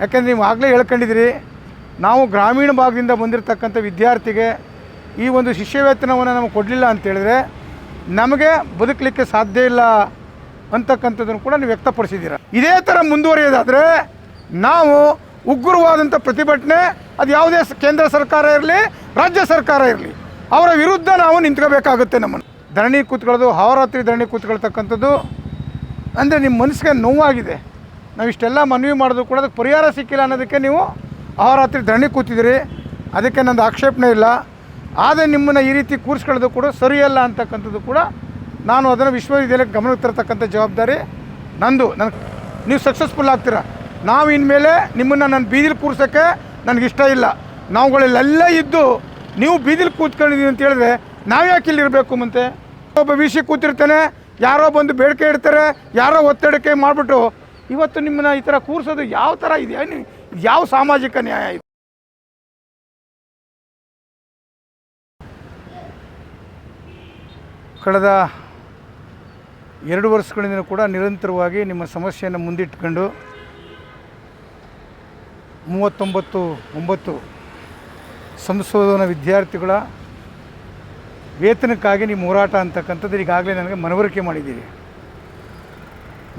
ಯಾಕೆಂದ್ರೆ ನೀವು ಆಗಲೇ ಹೇಳ್ಕೊಂಡಿದ್ದೀರಿ, ನಾವು ಗ್ರಾಮೀಣ ಭಾಗದಿಂದ ಬಂದಿರತಕ್ಕಂಥ ವಿದ್ಯಾರ್ಥಿಗೆ ಈ ಒಂದು ಶಿಷ್ಯವೇತನವನ್ನು ನಮಗೆ ಕೊಡಲಿಲ್ಲ ಅಂತೇಳಿದ್ರೆ ನಮಗೆ ಬದುಕಲಿಕ್ಕೆ ಸಾಧ್ಯ ಇಲ್ಲ ಅಂತಕ್ಕಂಥದ್ದನ್ನು ಕೂಡ ನೀವು ವ್ಯಕ್ತಪಡಿಸಿದ್ದೀರ. ಇದೇ ಥರ ಮುಂದುವರಿಯೋದಾದರೆ ನಾವು ಉಗ್ರವಾದಂಥ ಪ್ರತಿಭಟನೆ, ಅದು ಯಾವುದೇ ಕೇಂದ್ರ ಸರ್ಕಾರ ಇರಲಿ, ರಾಜ್ಯ ಸರ್ಕಾರ ಇರಲಿ, ಅವರ ವಿರುದ್ಧ ನಾವು ನಿಂತ್ಕೋಬೇಕಾಗುತ್ತೆ ನಮ್ಮನ್ನು. ಧರಣಿ ಕೂತ್ಕೊಳ್ಳೋದು, ಹಾವರಾತ್ರಿ ಧರಣಿ ಕೂತ್ಕೊಳ್ತಕ್ಕಂಥದ್ದು ಅಂದರೆ ನಿಮ್ಮ ಮನಸ್ಸಿಗೆ ನೋವಾಗಿದೆ. ನಾವು ಇಷ್ಟೆಲ್ಲ ಮನವಿ ಮಾಡಿದ್ರು ಕೂಡ ಅದಕ್ಕೆ ಪರಿಹಾರ ಸಿಕ್ಕಿಲ್ಲ ಅನ್ನೋದಕ್ಕೆ ನೀವು ಅಹೋರಾತ್ರಿ ಧರಣಿ ಕೂತಿದ್ದೀರಿ. ಅದಕ್ಕೆ ನಂದು ಆಕ್ಷೇಪಣೆ ಇಲ್ಲ. ಆದರೆ ನಿಮ್ಮನ್ನು ಈ ರೀತಿ ಕೂರಿಸ್ಕೊಳ್ಳೋದು ಕೂಡ ಸರಿಯಲ್ಲ ಅಂತಕ್ಕಂಥದ್ದು ಕೂಡ ನಾನು ಅದನ್ನು ವಿಶ್ವವಿದ್ಯಾಲಯಕ್ಕೆ ಗಮನಕ್ಕೆ ತರತಕ್ಕಂಥ ಜವಾಬ್ದಾರಿ ನಂದು. ನನ್ನ ನೀವು ಸಕ್ಸಸ್ಫುಲ್ ಆಗ್ತೀರಾ? ನಾವು ಇನ್ಮೇಲೆ ನಿಮ್ಮನ್ನು ನನ್ನ ಬೀದಿಲಿ ಕೂರ್ಸೋಕ್ಕೆ ನನಗಿಷ್ಟ ಇಲ್ಲ. ನಾವುಗಳಲ್ಲೆಲ್ಲ ಇದ್ದು ನೀವು ಬೀದಿಲಿ ಕೂತ್ಕೊಂಡಿದ್ದೀವಿ ಅಂತ ಹೇಳಿದ್ರೆ ನಾವು ಯಾಕೆ ಇಲ್ಲಿರಬೇಕು ಮುಂತೆ? ಒಬ್ಬ ವಿಷಯ ಕೂತಿರ್ತಾನೆ, ಯಾರೋ ಬಂದು ಬೇಡಿಕೆ ಇಡ್ತಾರೆ, ಯಾರೋ ಒತ್ತಡಕ್ಕೆ ಮಾಡಿಬಿಟ್ಟು ಇವತ್ತು ನಿಮ್ಮನ್ನ ಈ ಥರ ಕೂರಿಸೋದು ಯಾವ ಥರ ಇದೆ? ಯಾವ ಸಾಮಾಜಿಕ ನ್ಯಾಯ ಇದು? ಕಳೆದ ಎರಡು ವರ್ಷಗಳಿಂದ ಕೂಡ ನಿರಂತರವಾಗಿ ನಿಮ್ಮ ಸಮಸ್ಯೆಯನ್ನು ಮುಂದಿಟ್ಕೊಂಡು ಮೂವತ್ತೊಂಬತ್ತು, ಒಂಬತ್ತು ಸಂಶೋಧನಾ ವಿದ್ಯಾರ್ಥಿಗಳ ವೇತನಕ್ಕಾಗಿ ನಿಮ್ಮ ಹೋರಾಟ ಅಂತಕ್ಕಂಥದ್ದು ಈಗಾಗಲೇ ನನಗೆ ಮನವರಿಕೆ ಮಾಡಿದ್ದೀರಿ.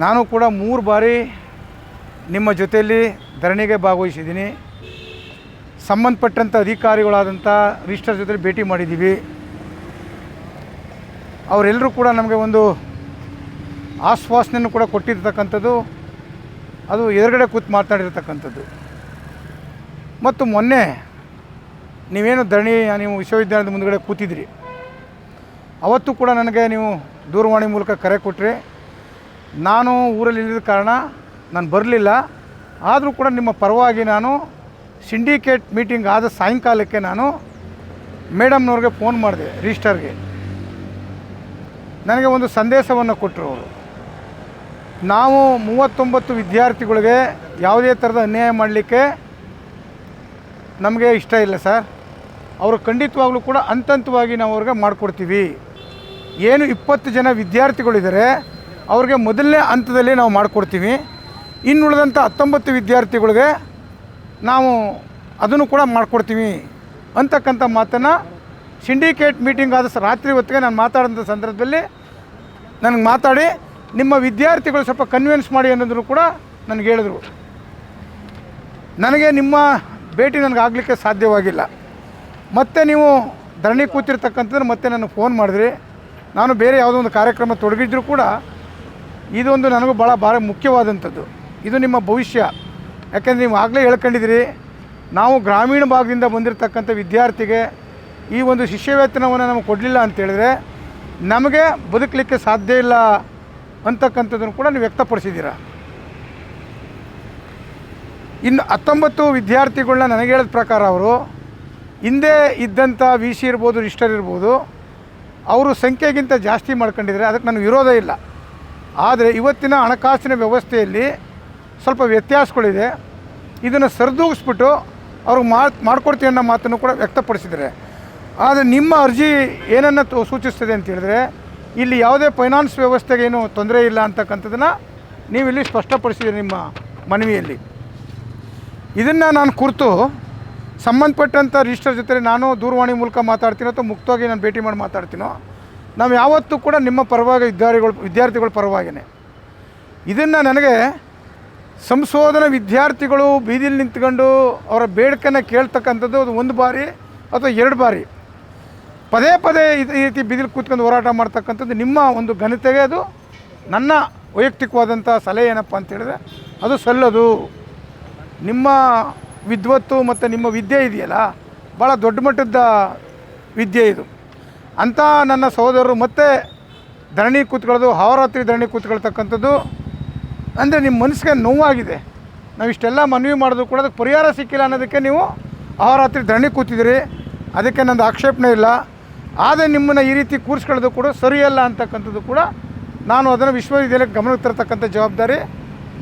ನಾನು ಕೂಡ ಮೂರು ಬಾರಿ ನಿಮ್ಮ ಜೊತೆಯಲ್ಲಿ ಧರಣಿಗೆ ಭಾಗವಹಿಸಿದ್ದೀನಿ. ಸಂಬಂಧಪಟ್ಟಂಥ ಅಧಿಕಾರಿಗಳಾದಂಥ ರಿಜಿಸ್ಟರ್ ಜೊತೆ ಭೇಟಿ ಮಾಡಿದ್ದೀವಿ. ಅವರೆಲ್ಲರೂ ಕೂಡ ನಮಗೆ ಒಂದು ಆಶ್ವಾಸನೆಯನ್ನು ಕೂಡ ಕೊಟ್ಟಿರ್ತಕ್ಕಂಥದ್ದು. ಅದು ಎದುರುಗಡೆ ಕೂತು ಮಾತನಾಡಿರ್ತಕ್ಕಂಥದ್ದು ಮತ್ತು ಮೊನ್ನೆ ನೀವೇನು ಧರಣಿ, ನೀವು ವಿಶ್ವವಿದ್ಯಾಲಯದ ಮುಂದುಗಡೆ ಕೂತಿದ್ರಿ. ಅವತ್ತು ಕೂಡ ನನಗೆ ನೀವು ದೂರವಾಣಿ ಮೂಲಕ ಕರೆ ಕೊಟ್ಟರೆ ನಾನು ಊರಲ್ಲಿ ಇಲ್ಲದ ಕಾರಣ ನಾನು ಬರಲಿಲ್ಲ. ಆದರೂ ಕೂಡ ನಿಮ್ಮ ಪರವಾಗಿ ನಾನು ಸಿಂಡಿಕೇಟ್ ಮೀಟಿಂಗ್ ಆದ ಸಾಯಂಕಾಲಕ್ಕೆ ನಾನು ಮೇಡಮ್ನವ್ರಿಗೆ ಫೋನ್ ಮಾಡಿದೆ ರಿಜಿಸ್ಟರ್ಗೆ ನನಗೆ ಒಂದು ಸಂದೇಶವನ್ನು ಕೊಟ್ಟರು ಅವರು. ನಾವು ಮೂವತ್ತೊಂಬತ್ತು ವಿದ್ಯಾರ್ಥಿಗಳಿಗೆ ಯಾವುದೇ ಥರದ ಅನ್ಯಾಯ ಮಾಡಲಿಕ್ಕೆ ನಮಗೆ ಇಷ್ಟ ಇಲ್ಲ ಸರ್. ಅವರು ಖಂಡಿತವಾಗಲೂ ಕೂಡ ಹಂತ ಹಂತವಾಗಿ ನಾವು ಅವ್ರಿಗೆ ಮಾಡಿಕೊಡ್ತೀವಿ. ಏನು ಇಪ್ಪತ್ತು ಜನ ವಿದ್ಯಾರ್ಥಿಗಳಿದ್ದಾರೆ ಅವ್ರಿಗೆ ಮೊದಲನೇ ಹಂತದಲ್ಲಿ ನಾವು ಮಾಡಿಕೊಡ್ತೀವಿ. ಇನ್ನುಳಿದಂಥ ಹತ್ತೊಂಬತ್ತು ವಿದ್ಯಾರ್ಥಿಗಳಿಗೆ ನಾವು ಅದನ್ನು ಕೂಡ ಮಾಡಿಕೊಡ್ತೀವಿ ಅಂತಕ್ಕಂಥ ಮಾತನ್ನು ಸಿಂಡಿಕೇಟ್ ಮೀಟಿಂಗ್ ಆದ ರಾತ್ರಿ ಹೊತ್ತಿಗೆ ನಾನು ಮಾತಾಡಿದಂಥ ಸಂದರ್ಭದಲ್ಲಿ ನನಗೆ ಮಾತಾಡಿ ನಿಮ್ಮ ವಿದ್ಯಾರ್ಥಿಗಳು ಸ್ವಲ್ಪ ಕನ್ವಿನ್ಸ್ ಮಾಡಿ ಅನ್ನೋದ್ರು ಕೂಡ ನನಗೆ ಹೇಳಿದರು. ನನಗೆ ನಿಮ್ಮ ಭೇಟಿ ನನಗೆ ಆಗಲಿಕ್ಕೆ ಸಾಧ್ಯವಾಗಿಲ್ಲ. ಮತ್ತೆ ನೀವು ಧರಣಿ ಕೂತಿರ್ತಕ್ಕಂಥದ್ದು ಮತ್ತೆ ನನಗೆ ಫೋನ್ ಮಾಡಿದ್ರಿ. ನಾನು ಬೇರೆ ಯಾವುದೋ ಒಂದು ಕಾರ್ಯಕ್ರಮ ತೊಡಗಿದ್ರು ಕೂಡ ಇದೊಂದು ನನಗೂ ಭಾಳ ಭಾಳ ಮುಖ್ಯವಾದಂಥದ್ದು. ಇದು ನಿಮ್ಮ ಭವಿಷ್ಯ. ಯಾಕೆಂದರೆ ನೀವು ಆಗಲೇ ಹೇಳ್ಕೊಂಡಿದ್ದೀರಿ, ನಾವು ಗ್ರಾಮೀಣ ಭಾಗದಿಂದ ಬಂದಿರತಕ್ಕಂಥ ವಿದ್ಯಾರ್ಥಿಗೆ ಈ ಒಂದು ಶಿಷ್ಯವೇತನವನ್ನು ನಮಗೆ ಕೊಡಲಿಲ್ಲ ಅಂತೇಳಿದ್ರೆ ನಮಗೆ ಬದುಕಲಿಕ್ಕೆ ಸಾಧ್ಯ ಇಲ್ಲ ಅಂತಕ್ಕಂಥದ್ದನ್ನು ಕೂಡ ನೀವು ವ್ಯಕ್ತಪಡಿಸಿದ್ದೀರಾ. ಇನ್ನು ಹತ್ತೊಂಬತ್ತು ವಿದ್ಯಾರ್ಥಿಗಳನ್ನ ನನಗೆ ಹೇಳಿದ ಪ್ರಕಾರ ಅವರು, ಹಿಂದೆ ಇದ್ದಂಥ ವಿ ಸಿ ಇರ್ಬೋದು, ರಿಜಿಸ್ಟರ್ ಇರ್ಬೋದು, ಅವರು ಸಂಖ್ಯೆಗಿಂತ ಜಾಸ್ತಿ ಮಾಡ್ಕೊಂಡಿದ್ದಾರೆ, ಅದಕ್ಕೆ ನನಗೆ ವಿರೋಧ ಇಲ್ಲ. ಆದರೆ ಇವತ್ತಿನ ಹಣಕಾಸಿನ ವ್ಯವಸ್ಥೆಯಲ್ಲಿ ಸ್ವಲ್ಪ ವ್ಯತ್ಯಾಸಗಳಿದೆ. ಇದನ್ನು ಸರಿದೂಗಿಸ್ಬಿಟ್ಟು ಅವ್ರಿಗೆ ಮಾಡ್ಕೊಡ್ತೀವಿ ಅನ್ನೋ ಮಾತನ್ನು ಕೂಡ ವ್ಯಕ್ತಪಡಿಸಿದ್ದಾರೆ. ಆದರೆ ನಿಮ್ಮ ಅರ್ಜಿ ಏನನ್ನು ತೋ- ಸೂಚಿಸ್ತದೆ ಅಂತ ಹೇಳಿದ್ರೆ, ಇಲ್ಲಿ ಯಾವುದೇ ಫೈನಾನ್ಸ್ ವ್ಯವಸ್ಥೆಗೆ ಏನು ತೊಂದರೆ ಇಲ್ಲ ಅಂತಕ್ಕಂಥದ್ದನ್ನು ನೀವಿಲ್ಲಿ ಇಲ್ಲಿ ಸ್ಪಷ್ಟಪಡಿಸಿದ್ದೀರಿ ನಿಮ್ಮ ಮನವಿಯಲ್ಲಿ. ಇದನ್ನು ನಾನು ಕುರಿತು ಸಂಬಂಧಪಟ್ಟಂಥ ರಿಜಿಸ್ಟರ್ ಜೊತೆ ನಾನು ದೂರವಾಣಿ ಮೂಲಕ ಮಾತಾಡ್ತೀನೋ ಅಥವಾ ಮುಕ್ತವಾಗಿ ನಾನು ಭೇಟಿ ಮಾಡಿ ಮಾತಾಡ್ತೀನೋ ನಾವು ಯಾವತ್ತೂ ಕೂಡ ನಿಮ್ಮ ಪರವಾಗಿ ವಿದ್ಯಾರ್ಥಿಗಳು ವಿದ್ಯಾರ್ಥಿಗಳ ಪರವಾಗಿನೇ. ಇದನ್ನು ನನಗೆ ಸಂಶೋಧನಾ ವಿದ್ಯಾರ್ಥಿಗಳು ಬೀದಿಲಿ ನಿಂತ್ಕೊಂಡು ಅವರ ಬೇಡಿಕೆನ ಕೇಳ್ತಕ್ಕಂಥದ್ದು ಅದು ಒಂದು ಬಾರಿ ಅಥವಾ ಎರಡು ಬಾರಿ. ಪದೇ ಪದೇ ಇದು ಈ ರೀತಿ ಬೀದಿಲಿ ಕೂತ್ಕೊಂಡು ಹೋರಾಟ ಮಾಡ್ತಕ್ಕಂಥದ್ದು ನಿಮ್ಮ ಒಂದು ಘನತೆಗೆ ಅದು ನನ್ನ ವೈಯಕ್ತಿಕವಾದಂಥ ಸಲಹೆ ಏನಪ್ಪ ಅಂತ ಹೇಳಿದ್ರೆ ಅದು ಸಲ್ಲದು. ನಿಮ್ಮ ವಿದ್ವತ್ತು ಮತ್ತು ನಿಮ್ಮ ವಿದ್ಯೆ ಇದೆಯಲ್ಲ? ಭಾಳ ದೊಡ್ಡ ಮಟ್ಟದ ವಿದ್ಯೆ ಇದು. ಅಂಥ ನನ್ನ ಸಹೋದರರು ಮತ್ತೆ ಧರಣಿ ಕೂತ್ಕೊಳ್ಳೋದು, ಹಾವರಾತ್ರಿ ಧರಣಿ ಕೂತ್ಕೊಳ್ತಕ್ಕಂಥದ್ದು, ಅಂದರೆ ನಿಮ್ಮ ಮನಸ್ಸಿಗೆ ನೋವಾಗಿದೆ. ನಾವು ಇಷ್ಟೆಲ್ಲ ಮನವಿ ಮಾಡೋದು ಕೂಡ ಅದಕ್ಕೆ ಪರಿಹಾರ ಸಿಕ್ಕಿಲ್ಲ ಅನ್ನೋದಕ್ಕೆ ನೀವು ಅಹೋರಾತ್ರಿ ಧರಣಿ ಕೂತಿದ್ದೀರಿ. ಅದಕ್ಕೆ ನಂದು ಆಕ್ಷೇಪಣೆ ಇಲ್ಲ. ಆದರೆ ನಿಮ್ಮನ್ನು ಈ ರೀತಿ ಕೂರಿಸ್ಕೊಳ್ಳೋದು ಕೂಡ ಸರಿಯಲ್ಲ ಅಂತಕ್ಕಂಥದ್ದು ಕೂಡ ನಾನು ಅದನ್ನು ವಿಶ್ವವಿದ್ಯಾಲಯಕ್ಕೆ ಗಮನಕ್ಕೆ ತರತಕ್ಕಂಥ ಜವಾಬ್ದಾರಿ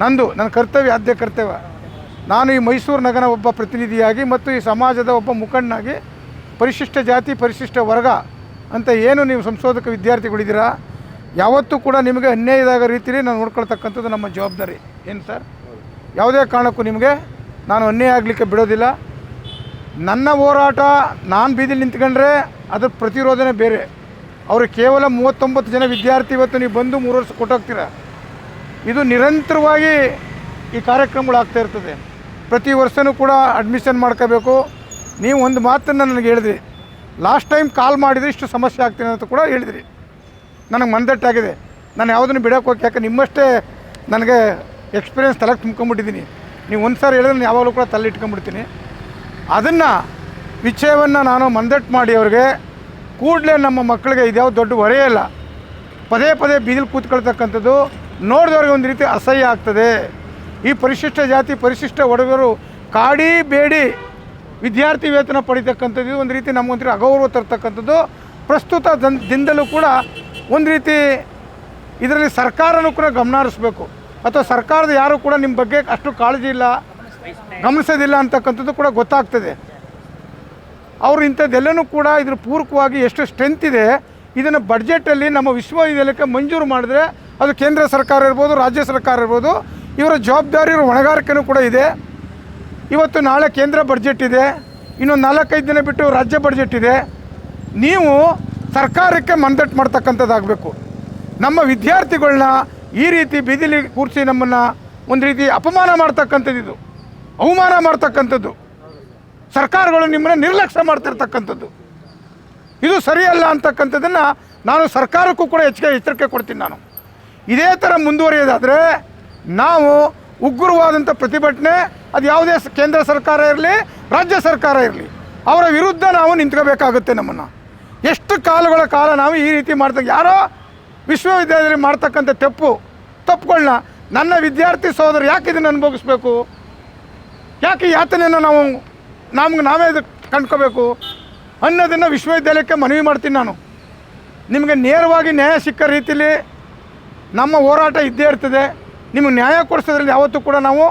ನಂದು, ನನ್ನ ಕರ್ತವ್ಯ, ಆದ್ಯ ಕರ್ತವ್ಯ. ನಾನು ಈ ಮೈಸೂರು ನಗರ ಒಬ್ಬ ಪ್ರತಿನಿಧಿಯಾಗಿ ಮತ್ತು ಈ ಸಮಾಜದ ಒಬ್ಬ ಮುಖಂಡನಾಗಿ ಪರಿಶಿಷ್ಟ ಜಾತಿ, ಪರಿಶಿಷ್ಟ ವರ್ಗ ಅಂತ ಏನು ನೀವು ಸಂಶೋಧಕ ವಿದ್ಯಾರ್ಥಿಗಳಿದ್ದೀರಾ? ಯಾವತ್ತೂ ಕೂಡ ನಿಮಗೆ ಅನ್ಯಾಯದಾಗ ರೀತಿಯಲ್ಲಿ ನಾನು ನೋಡ್ಕೊಳ್ತಕ್ಕಂಥದ್ದು ನಮ್ಮ ಜವಾಬ್ದಾರಿ. ಏನು ಸರ್? ಯಾವುದೇ ಕಾರಣಕ್ಕೂ ನಿಮಗೆ ನಾನು ಅನ್ಯಾಯ ಆಗಲಿಕ್ಕೆ ಬಿಡೋದಿಲ್ಲ. ನನ್ನ ಹೋರಾಟ ನಾನು ಬೀದಿಲಿ ನಿಂತ್ಕೊಂಡ್ರೆ ಅದ್ರ ಪ್ರತಿರೋಧನೆ ಬೇರೆ. ಅವರು ಕೇವಲ ಮೂವತ್ತೊಂಬತ್ತು ಜನ ವಿದ್ಯಾರ್ಥಿ ಇವತ್ತು ನೀವು ಬಂದು ಮೂರು ವರ್ಷ ಕೊಟ್ಟೋಗ್ತೀರ? ಇದು ನಿರಂತರವಾಗಿ ಈ ಕಾರ್ಯಕ್ರಮಗಳು ಆಗ್ತಾ ಇರ್ತದೆ. ಪ್ರತಿ ವರ್ಷನೂ ಕೂಡ ಅಡ್ಮಿಷನ್ ಮಾಡ್ಕೋಬೇಕು. ನೀವು ಒಂದು ಮಾತನ್ನು ನನಗೆ ಹೇಳಿದ್ರಿ. ಲಾಸ್ಟ್ ಟೈಮ್ ಕಾಲ್ ಮಾಡಿದರೆ ಇಷ್ಟು ಸಮಸ್ಯೆ ಆಗ್ತೀನಿ ಅಂತ ಕೂಡ ಹೇಳಿದಿರಿ. ನನಗೆ ಮಂದಟ್ಟಾಗಿದೆ ನಾನು ಯಾವುದನ್ನು ಬಿಡೋಕೆ ಹೋಗಿ ಯಾಕೆ ನಿಮ್ಮಷ್ಟೇ ನನಗೆ ಎಕ್ಸ್ಪೀರಿಯನ್ಸ್ ತಲೆಗೆ ತುಂಬ್ಕೊಂಬಿಟ್ಟಿದ್ದೀನಿ ನೀವು ಒಂದು ಸಾರಿ ಹೇಳಿದ್ರೆ ನಾನು ಯಾವಾಗಲೂ ಕೂಡ ತಲೆ ಇಟ್ಕೊಂಡ್ಬಿಡ್ತೀನಿ. ಅದನ್ನು ವಿಷಯವನ್ನು ನಾನು ಮಂದಟ್ಟು ಮಾಡಿ ಅವ್ರಿಗೆ, ಕೂಡಲೇ ನಮ್ಮ ಮಕ್ಕಳಿಗೆ ಇದ್ಯಾವ ದೊಡ್ಡ ಹೊರೆಯೇ ಇಲ್ಲ. ಪದೇ ಪದೇ ಬೀದಿಲಿ ಕೂತ್ಕೊಳ್ತಕ್ಕಂಥದ್ದು ನೋಡಿದವ್ರಿಗೆ ಒಂದು ರೀತಿ ಅಸಹ್ಯ ಆಗ್ತದೆ. ಈ ಪರಿಶಿಷ್ಟ ಜಾತಿ, ಪರಿಶಿಷ್ಟ ಒಡಗರು ಕಾಡಿ ಬೇಡಿ. ವಿದ್ಯಾರ್ಥಿ ವೇತನ ಪಡಿತಕ್ಕಂಥದ್ದು ಒಂದು ರೀತಿ ನಮಗೊಂದು ಅಗೌರವ ತರ್ತಕ್ಕಂಥದ್ದು. ಪ್ರಸ್ತುತ ದನ್ ದಿನದಲ್ಲೂ ಕೂಡ ಒಂದು ರೀತಿ ಇದರಲ್ಲಿ ಸರ್ಕಾರನೂ ಕೂಡ ಗಮನ ಹರಿಸ್ಬೇಕು ಅಥವಾ ಸರ್ಕಾರದ ಯಾರು ಕೂಡ ನಿಮ್ಮ ಬಗ್ಗೆ ಅಷ್ಟು ಕಾಳಜಿ ಇಲ್ಲ, ಗಮನಿಸೋದಿಲ್ಲ ಅಂತಕ್ಕಂಥದ್ದು ಕೂಡ ಗೊತ್ತಾಗ್ತದೆ. ಅವರು ಇಂಥದ್ದೆಲ್ಲನೂ ಕೂಡ ಇದ್ರ ಪೂರಕವಾಗಿ ಎಷ್ಟು ಸ್ಟ್ರೆಂತ್ ಇದೆ, ಇದನ್ನು ಬಡ್ಜೆಟಲ್ಲಿ ನಮ್ಮ ವಿಶ್ವವಿದ್ಯಾಲಯಕ್ಕೆ ಮಂಜೂರು ಮಾಡಿದ್ರೆ ಅದು ಕೇಂದ್ರ ಸರ್ಕಾರ ಇರ್ಬೋದು, ರಾಜ್ಯ ಸರ್ಕಾರ ಇರ್ಬೋದು, ಇವರ ಜವಾಬ್ದಾರಿ ಹೊಣೆಗಾರಿಕೆನೂ ಕೂಡ ಇದೆ. ಇವತ್ತು ನಾಳೆ ಕೇಂದ್ರ ಬಡ್ಜೆಟ್ ಇದೆ ಇನ್ನೊಂದು ನಾಲ್ಕೈದು ದಿನ ಬಿಟ್ಟು ರಾಜ್ಯ ಬಡ್ಜೆಟ್ ಇದೆ. ನೀವು ಸರ್ಕಾರಕ್ಕೆ ಮಂದಟ್ಟು ಮಾಡ್ತಕ್ಕಂಥದ್ದಾಗಬೇಕು. ನಮ್ಮ ವಿದ್ಯಾರ್ಥಿಗಳನ್ನ ಈ ರೀತಿ ಬೀದಿಲಿ ಕೂರಿಸಿ ನಮ್ಮನ್ನು ಒಂದು ರೀತಿ ಅಪಮಾನ ಮಾಡ್ತಕ್ಕಂಥದ್ದು ಅವಮಾನ ಮಾಡ್ತಕ್ಕಂಥದ್ದು. ಸರ್ಕಾರಗಳು ನಿಮ್ಮನ್ನು ನಿರ್ಲಕ್ಷ್ಯ ಮಾಡ್ತಿರ್ತಕ್ಕಂಥದ್ದು. ಇದು ಸರಿಯಲ್ಲ ಅಂತಕ್ಕಂಥದ್ದನ್ನು ನಾನು ಸರ್ಕಾರಕ್ಕೂ ಕೂಡ ಹೆಚ್ಚಿಗೆ ಎಚ್ಚರಿಕೆ ಕೊಡ್ತೀನಿ ನಾನು. ಇದೇ ಥರ ಮುಂದುವರಿಯೋದಾದರೆ ನಾವು ಉಗ್ರವಾದಂಥ ಪ್ರತಿಭಟನೆ, ಅದು ಯಾವುದೇ ಕೇಂದ್ರ ಸರ್ಕಾರ ಇರಲಿ, ರಾಜ್ಯ ಸರ್ಕಾರ ಇರಲಿ, ಅವರ ವಿರುದ್ಧ ನಾವು ನಿಂತ್ಕೋಬೇಕಾಗುತ್ತೆ ನಮ್ಮನ್ನು. ಎಷ್ಟು ಕಾಲಗಳ ಕಾಲ ನಾವು ಈ ರೀತಿ ಮಾಡ್ತಕ್ಕ ಯಾರೋ ವಿಶ್ವವಿದ್ಯಾಲಯದಲ್ಲಿ ಮಾಡ್ತಕ್ಕಂಥ ತಪ್ಪು ತಪ್ಪುಗಳನ್ನ ನನ್ನ ವಿದ್ಯಾರ್ಥಿ ಸಹೋದರ ಯಾಕೆ ಇದನ್ನು ಅನುಭವಿಸ್ಬೇಕು? ಯಾಕೆ ಯಾತನೆಯನ್ನು ನಾವು, ನಮ್ಗೆ ನಾವೇ ಇದು ಕಂಡ್ಕೋಬೇಕು? ಅನ್ನೋದನ್ನು ವಿಶ್ವವಿದ್ಯಾಲಯಕ್ಕೆ ಮನವಿ ಮಾಡ್ತೀನಿ ನಾನು. ನಿಮಗೆ ನೇರವಾಗಿ ನ್ಯಾಯ ಸಿಕ್ಕ ರೀತಿಯಲ್ಲಿ ನಮ್ಮ ಹೋರಾಟ ಇದ್ದೇ ಇರ್ತದೆ. ನಿಮಗೆ ನ್ಯಾಯ ಕೊಡಿಸೋದ್ರಲ್ಲಿ ಯಾವತ್ತೂ ಕೂಡ ನಾವು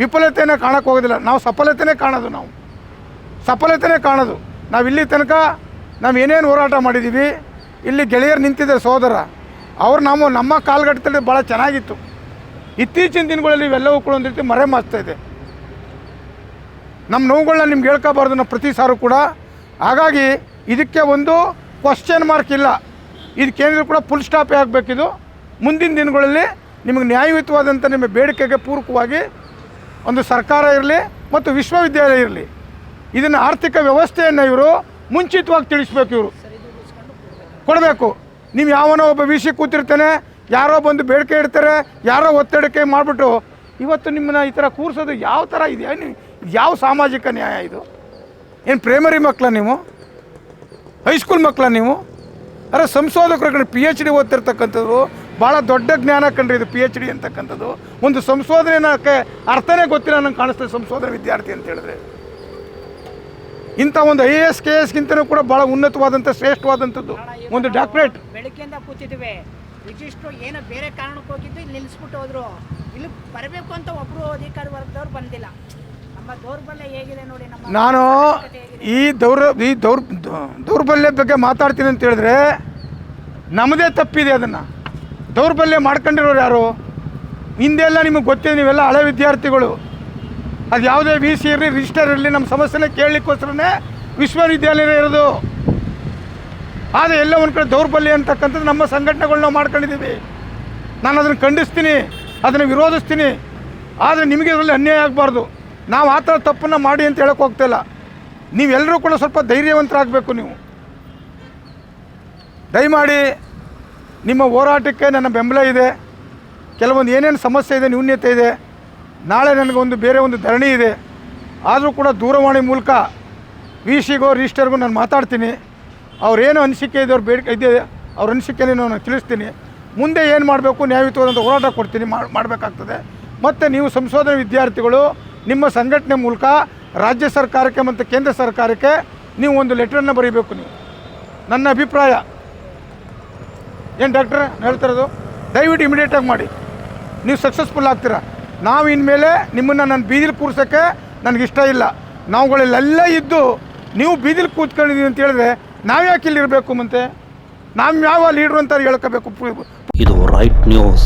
ವಿಫಲತೆಯನ್ನು ಕಾಣಕ್ಕೆ ಹೋಗೋದಿಲ್ಲ. ನಾವು ಸಫಲತೆಯೇ ಕಾಣೋದು ನಾವು. ಸಫಲತೆಯೇ ಕಾಣೋದು. ನಾವು ಇಲ್ಲಿ ತನಕ ನಾವು ಏನೇನು ಹೋರಾಟ ಮಾಡಿದ್ದೀವಿ ಇಲ್ಲಿ ಗೆಳೆಯರು ನಿಂತಿದ್ದಾರೆ ಸೋದರ, ಅವ್ರು ನಾವು ನಮ್ಮ ಕಾಲ್ಗಟ್ಟದಲ್ಲಿ ಭಾಳ ಚೆನ್ನಾಗಿತ್ತು. ಇತ್ತೀಚಿನ ದಿನಗಳಲ್ಲಿ ಇವೆಲ್ಲವೂ ಕೂಡ ಒಂದು ರೀತಿ ಮರೆ ಇದೆ. ನಮ್ಮ ನೋವುಗಳನ್ನ ನಿಮ್ಗೆ ಹೇಳ್ಕೋಬಾರ್ದು ನಾವು ಪ್ರತಿ ಸಾರು ಕೂಡ. ಹಾಗಾಗಿ ಇದಕ್ಕೆ ಒಂದು ಕ್ವಶನ್ ಮಾರ್ಕ್ ಇಲ್ಲ. ಇದು ಕೇಂದ್ರ ಕೂಡ ಫುಲ್ ಸ್ಟಾಪೇ ಆಗಬೇಕಿದು. ಮುಂದಿನ ದಿನಗಳಲ್ಲಿ ನಿಮಗೆ ನ್ಯಾಯಯುತವಾದಂಥ ನಿಮ್ಮ ಬೇಡಿಕೆಗೆ ಪೂರಕವಾಗಿ ಒಂದು ಸರ್ಕಾರ ಇರಲಿ ಮತ್ತು ವಿಶ್ವವಿದ್ಯಾಲಯ ಇರಲಿ, ಇದನ್ನು ಆರ್ಥಿಕ ವ್ಯವಸ್ಥೆಯನ್ನು ಇವರು ಮುಂಚಿತವಾಗಿ ತಿಳಿಸ್ಬೇಕು ಇವರು. ಕೊಡಬೇಕು. ನೀವು ಯಾವನೋ ಒಬ್ಬ ವಿಷಯ ಕೂತಿರ್ತಾನೆ, ಯಾರೋ ಬಂದು ಬೇಡಿಕೆ ಇಡ್ತಾರೆ, ಯಾರೋ ಒತ್ತಡಕ್ಕೆ ಮಾಡಿಬಿಟ್ಟು ಇವತ್ತು ನಿಮ್ಮನ್ನ ಈ ಥರ ಕೂರಿಸೋದು ಯಾವ ಥರ ಇದೆ? ಏನು ಯಾವ ಸಾಮಾಜಿಕ ನ್ಯಾಯ ಇದು? ಏನು ಪ್ರೈಮರಿ ಮಕ್ಕಳ ನೀವು? ಹೈಸ್ಕೂಲ್ ಮಕ್ಕಳ ನೀವು? ಅರೆ ಸಂಶೋಧಕರು ಪಿ ಎಚ್ ಡಿ ಓದ್ತಿರ್ತಕ್ಕಂಥದ್ದು ಭಾಳ ದೊಡ್ಡ ಜ್ಞಾನ ಕಂಡ್ರಿ ಇದು ಪಿ ಎಚ್ ಡಿ ಅಂತಕ್ಕಂಥದ್ದು. ಒಂದು ಸಂಶೋಧನೆ ಅರ್ಥನೇ ಗೊತ್ತಿಲ್ಲ ನಂಗೆ ಕಾಣಿಸ್ತದೆ ಸಂಶೋಧನೆ ವಿದ್ಯಾರ್ಥಿ ಅಂತ ಹೇಳಿದ್ರೆ. ಇಂಥ ಒಂದು ಐ ಎ ಎಸ್ ಕೆ ಎಸ್ಗಿಂತನೂ ಕೂಡ ಭಾಳ ಉನ್ನತವಾದಂಥ ಶ್ರೇಷ್ಠವಾದಂಥದ್ದು. ಒಂದು ಡಾಕ್ಟ್ರೇಟ್ ಬೆಳಗ್ಗೆಯಿಂದ ಕೂತಿದ್ವಿ. ವಿಶಿಷ್ಟರು ಏನೋ ಬೇರೆ ಕಾರಣಕ್ಕೆ ಹೋಗಿದ್ದು ಇಲ್ಲಿ ನಿಲ್ಲಿಸ್ಬಿಟ್ಟು ಹೋದ್ರು. ಇಲ್ಲಿ ಬರಬೇಕು ಅಂತ ಒಬ್ಬರು ಅಧಿಕಾರಿ ವರ್ಗದವ್ರು ಬಂದಿಲ್ಲ. ನಮ್ಮ ದೌರ್ಬಲ್ಯ ಹೇಗಿದೆ ನೋಡಿ ನಮ್ಮ ನಾನು ಈ ದೌರ್ ಈ ದೌರ್ ದೌರ್ಬಲ್ಯದ ಬಗ್ಗೆ ಮಾತಾಡ್ತೀನಿ ಅಂತ ಹೇಳಿದ್ರೆ ನಮ್ಮದೇ ತಪ್ಪಿದೆ ಅದನ್ನು. ದೌರ್ಬಲ್ಯ ಮಾಡ್ಕೊಂಡಿರೋರು ಯಾರು? ಹಿಂದೆಲ್ಲ ನಿಮಗೆ ಗೊತ್ತಿದೆ ನೀವೆಲ್ಲ ಹಳೆ ವಿದ್ಯಾರ್ಥಿಗಳು. ಅದು ಯಾವುದೇ ವಿ ಸಿ ಇರಲಿ ರಿಜಿಸ್ಟರ್ ಇರಲಿ ನಮ್ಮ ಸಮಸ್ಯೆನ ಕೇಳಲಿಕ್ಕೋಸ್ಕರನೇ ವಿಶ್ವವಿದ್ಯಾಲಯ ಇರೋದು. ಆದರೆ ಎಲ್ಲ ಒಂದು ಕಡೆ ದೌರ್ಬಲ್ಯ ಅಂತಕ್ಕಂಥದ್ದು ನಮ್ಮ ಸಂಘಟನೆಗಳು ನಾವು ಮಾಡ್ಕೊಂಡಿದ್ದೀವಿ. ನಾನು ಅದನ್ನು ಖಂಡಿಸ್ತೀನಿ, ಅದನ್ನು ವಿರೋಧಿಸ್ತೀನಿ. ಆದರೆ ನಿಮಗೆ ಇದರಲ್ಲಿ ಅನ್ಯಾಯ ಆಗಬಾರ್ದು. ನಾವು ಆ ಥರ ತಪ್ಪನ್ನು ಮಾಡಿ ಅಂತ ಹೇಳೋಕೆ ಹೋಗ್ತಿಲ್ಲ ನೀವೆಲ್ಲರೂ ಕೂಡ ಸ್ವಲ್ಪ ಧೈರ್ಯವಂತರಾಗಬೇಕು ನೀವು. ದಯಮಾಡಿ ನಿಮ್ಮ ಹೋರಾಟಕ್ಕೆ ನನ್ನ ಬೆಂಬಲ ಇದೆ. ಕೆಲವೊಂದು ಏನೇನು ಸಮಸ್ಯೆ ಇದೆ ನ್ಯೂನ್ಯತೆ ಇದೆ. ನಾಳೆ ನನಗೊಂದು ಬೇರೆ ಒಂದು ಧರಣಿ ಇದೆ. ಆದರೂ ಕೂಡ ದೂರವಾಣಿ ಮೂಲಕ ವಿ ಸಿಗೋ ರಿಜಿಸ್ಟರ್ಗೂ ನಾನು ಮಾತಾಡ್ತೀನಿ. ಅವ್ರೇನು ಅನಿಸಿಕೆ ಇದೆ, ಅವ್ರು ಬೇಡಿಕೆ ಇದೆ, ಅವ್ರ ಅನಿಸಿಕೆನೇ ನಾನು ತಿಳಿಸ್ತೀನಿ. ಮುಂದೆ ಏನು ಮಾಡಬೇಕು, ನ್ಯಾಯಯುತವಾದಂಥ ಹೋರಾಟ ಕೊಡ್ತೀನಿ, ಮಾಡ್- ಮಾಡಬೇಕಾಗ್ತದೆ. ಮತ್ತು ನೀವು ಸಂಶೋಧನೆ ವಿದ್ಯಾರ್ಥಿಗಳು, ನಿಮ್ಮ ಸಂಘಟನೆ ಮೂಲಕ ರಾಜ್ಯ ಸರ್ಕಾರಕ್ಕೆ ಮತ್ತು ಕೇಂದ್ರ ಸರ್ಕಾರಕ್ಕೆ ನೀವು ಒಂದು ಲೆಟ್ರನ್ನು ಬರೀಬೇಕು ನೀವು. ನನ್ನ ಅಭಿಪ್ರಾಯ. ಏನು ಡಾಕ್ಟ್ರೆ ಹೇಳ್ತಿರೋದು? ದಯವಿಟ್ಟು ಇಮಿಡಿಯೇಟಾಗಿ ಮಾಡಿ. ನೀವು ಸಕ್ಸಸ್ಫುಲ್ ಆಗ್ತೀರಾ? ನಾವು ಇನ್ಮೇಲೆ ನಿಮ್ಮನ್ನು ನಾನು ಬೀದಿಲಿ ಕೂರ್ಸೋಕ್ಕೆ ನನಗಿಷ್ಟ ಇಲ್ಲ. ನಾವುಗಳಲ್ಲೆಲ್ಲ ಇದ್ದು ನೀವು ಬೀದಿಲಿ ಕೂತ್ಕೊಂಡಿದ್ದೀವಿ ಅಂತ ಹೇಳಿದ್ರೆ ನಾವು ಯಾಕೆ ಇಲ್ಲಿ ಇರಬೇಕು ಮತ್ತೆ ನಾವು ಯಾವ ಲೀಡ್ರು ಅಂತ ಹೇಳ್ಕೋಬೇಕು? ಇದು ರೈಟ್ ನ್ಯೂಸ್